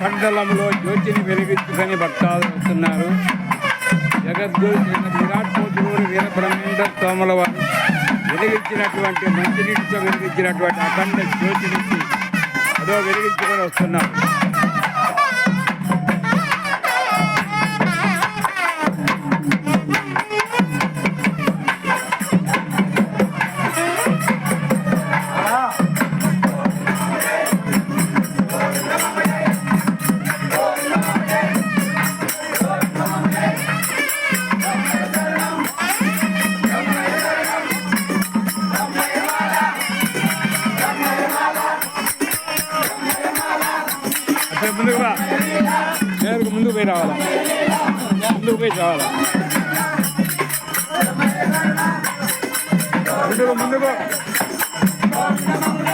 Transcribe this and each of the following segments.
మండలంలో జ్యోతిని వెలిగించుకొని భక్తాలు వస్తున్నారు. జగద్గురు విరాట్ విరాట్ వీర వీరబ్రహ్మేంద్ర తోమల వారు వెలిగించినటువంటి మంచినీటితో వెలిగించినటువంటి అఖండ జ్యోతి నుంచి అదో వెలిగించుకొని వస్తున్నారు. ముందుకు రా నేరుగా ముందుకు పోయి రావాలా ముందుకు పోయి రావాలా ముందుకు ముందుకు ముందుకెళ్ళు ముందుకు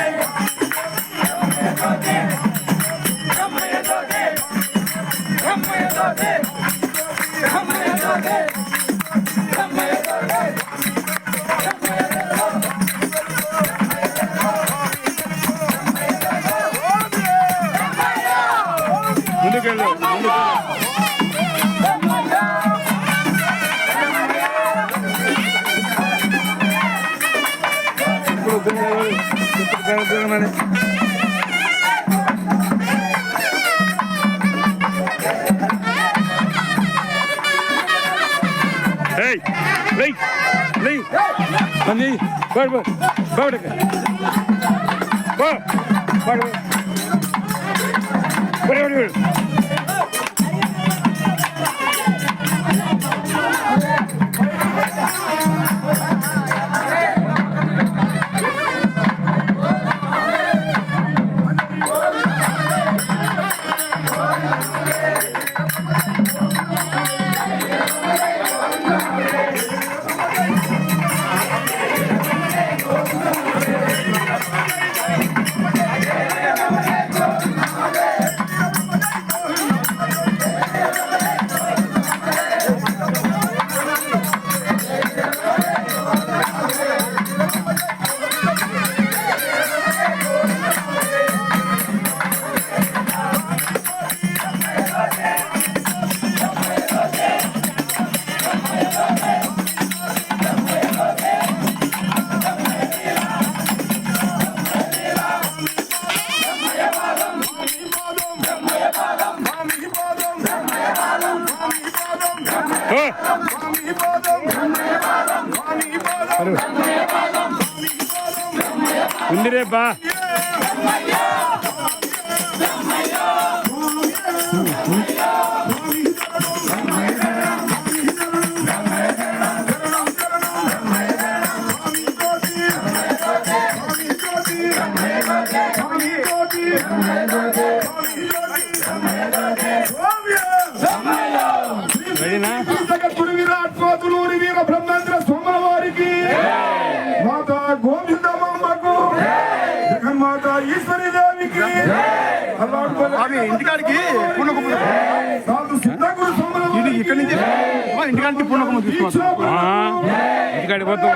ఇప్పుడు తిరగదు, ఇప్పుడు తిరగదు, తిరగమని. ఏయ్, లేయ్, లేయ్. మంది, పోడు, పోడు, పోడు ఇక్కడ. పో, పోడు, పోడు. పోడు, పోడు, పోడు. పో. పరు. ఉంది రే బా రెడీనా జగద్గురు ఆమె ఇంటికాడికి పూర్ణకుమ సాధు సిద్ధగురు స్వాముల ఇది ఇక్కడి నుంచి ఇంటికాడికి పూర్ణకుమ తీసుకున్నాం ఆ, ఇంటికాడికి వారికి